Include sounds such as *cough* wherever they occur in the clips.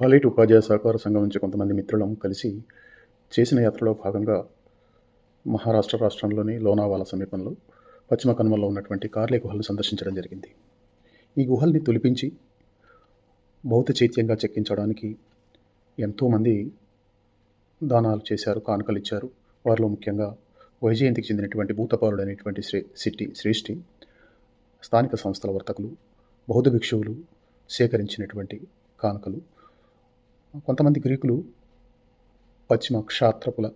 హాలీట్ ఉపాధ్యాయ సహకార సంఘం నుంచి కొంతమంది మిత్రులం కలిసి చేసిన యాత్రలో భాగంగా మహారాష్ట్ర రాష్ట్రంలోని లోనావాల సమీపంలో పశ్చిమ కనుమల్లో ఉన్నటువంటి కార్లే గుహలు సందర్శించడం జరిగింది. ఈ గుహల్ని తొలిపించి భౌత చైత్యంగా చెక్కించడానికి ఎంతోమంది దానాలు చేశారు కానుకలు ఇచ్చారు. వారిలో ముఖ్యంగా వైజయంతికి చెందినటువంటి భూతపాలుడు అనేటువంటి శ్రీ సిట్టి శ్రేష్ఠి స్థానిక సంస్థల వర్తకులు బౌద్ధ భిక్షువులు సేకరించినటువంటి కానుకలు కొంతమంది గ్రీకులు పశ్చిమ క్షాత్రపుల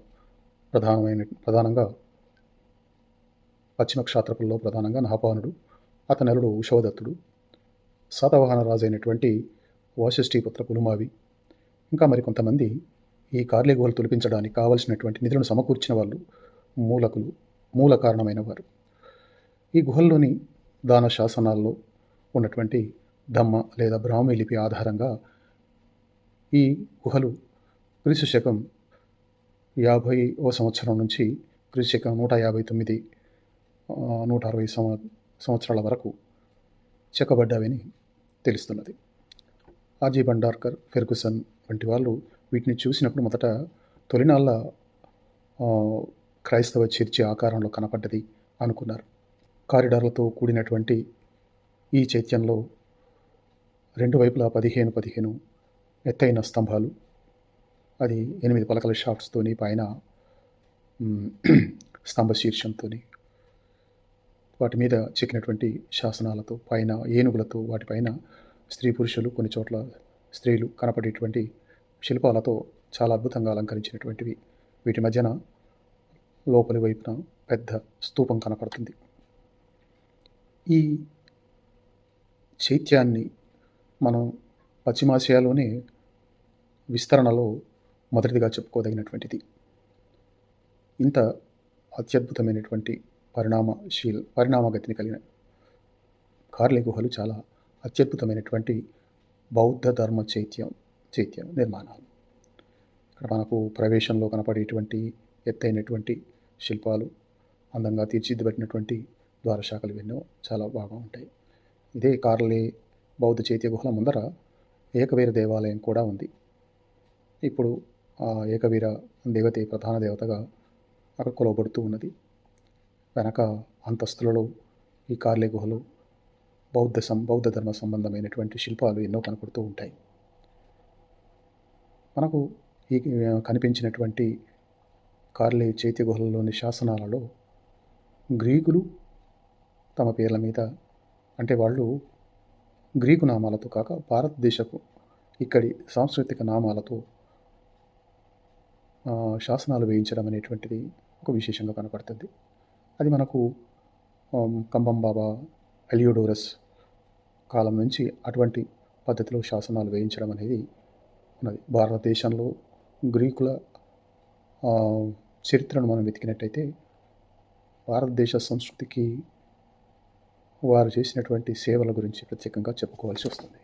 ప్రధానమైన ప్రధానంగా పశ్చిమ క్షాత్రపుల్లో ప్రధానంగా నహపానుడు అతనలుడు ఉషవదత్తుడు శాతవాహన రాజు అయినటువంటి వాసిష్ఠీపుత్ర పులుమావి ఇంకా మరికొంతమంది ఈ కార్లే గుహలు తొలిపించడానికి కావలసినటువంటి నిధులను సమకూర్చిన వాళ్ళు మూలకులు మూల కారణమైన వారు. ఈ గుహల్లోని దాన శాసనాల్లో ఉన్నటువంటి ధమ్మ లేదా బ్రాహ్మీ లిపి ఆధారంగా ఈ గుహలు క్రీస్తు శకం యాభై ఓ సంవత్సరం నుంచి క్రీస్తు శకం నూట యాభై తొమ్మిది నూట అరవై సంవ సంవత్సరాల వరకు చెక్కబడ్డావని తెలుస్తున్నది. ఆజీ భండార్కర్ ఫెర్గుసన్ వంటి వాళ్ళు వీటిని చూసినప్పుడు మొదట తొలినాళ్ళ క్రైస్తవ చర్చి ఆకారంలో కనపడ్డది అనుకున్నారు. కారిడార్లతో కూడినటువంటి ఈ చైత్యంలో రెండు వైపులా పదిహేను పదిహేను ఎత్తైన స్తంభాలు. అది ఎనిమిది పలకల షాఫ్ట్స్తోని పైన *clears throat* స్తంభ శీర్షంతో వాటి మీద చెక్కినటువంటి శాసనాలతో పైన ఏనుగులతో వాటిపైన స్త్రీ పురుషులు కొన్ని చోట్ల స్త్రీలు కనపడేటువంటి శిల్పాలతో చాలా అద్భుతంగా అలంకరించినటువంటివి. వీటి మధ్యన లోపలి వైపున పెద్ద స్తూపం కనపడుతుంది. ఈ చైత్యాన్ని మనం పశ్చిమాసియాలోనే విస్తరణలో మొదటిదిగా చెప్పుకోదగినటువంటిది. ఇంత అత్యద్భుతమైనటువంటి పరిణామశీల్ పరిణామగతిని కలిగిన కార్లే గుహలు చాలా అత్యద్భుతమైనటువంటి బౌద్ధ ధర్మ చైత్యం చైత్య నిర్మాణాలు. ఇక్కడ మనకు ప్రవేశంలో కనపడేటువంటి ఎత్తైనటువంటి శిల్పాలు అందంగా తీర్చిదిద్దిబడినటువంటి ద్వారశాఖలు ఎన్నో చాలా బాగా ఉంటాయి. ఇదే కార్లే బౌద్ధ చైత్య గుహల ముందర ఏకవీర దేవాలయం కూడా ఉంది. ఇప్పుడు ఆ ఏకవీర దేవతే ప్రధాన దేవతగా అక్కడ కొలవబడుతూ ఉన్నది. వెనక అంతస్తులలో ఈ కార్లే గుహలు బౌద్ధ సం బౌద్ధ ధర్మ సంబంధమైనటువంటి శిల్పాలు ఎన్నో కనపడుతూ ఉంటాయి. మనకు ఈ కనిపించినటువంటి కార్లే చేతి గుహలలోని శాసనాలలో గ్రీకులు తమ పేర్ల మీద అంటే వాళ్ళు గ్రీకు నామాలతో కాక భారతదేశపు ఇక్కడి సాంస్కృతిక నామాలతో శాసనాలు వేయించడం అనేటువంటిది ఒక విశేషంగా కనపడుతుంది. అది మనకు కంబం బాబా ఎలియోడోరస్ కాలం నుంచి అటువంటి పద్ధతిలో శాసనాలు వేయించడం అనేది ఉన్నది. భారతదేశంలో గ్రీకుల చరిత్రను మనం వెతికినట్టయితే భారతదేశ సంస్కృతికి వారు చేసినటువంటి సేవల గురించి ప్రత్యేకంగా చెప్పుకోవాల్సి వస్తుంది.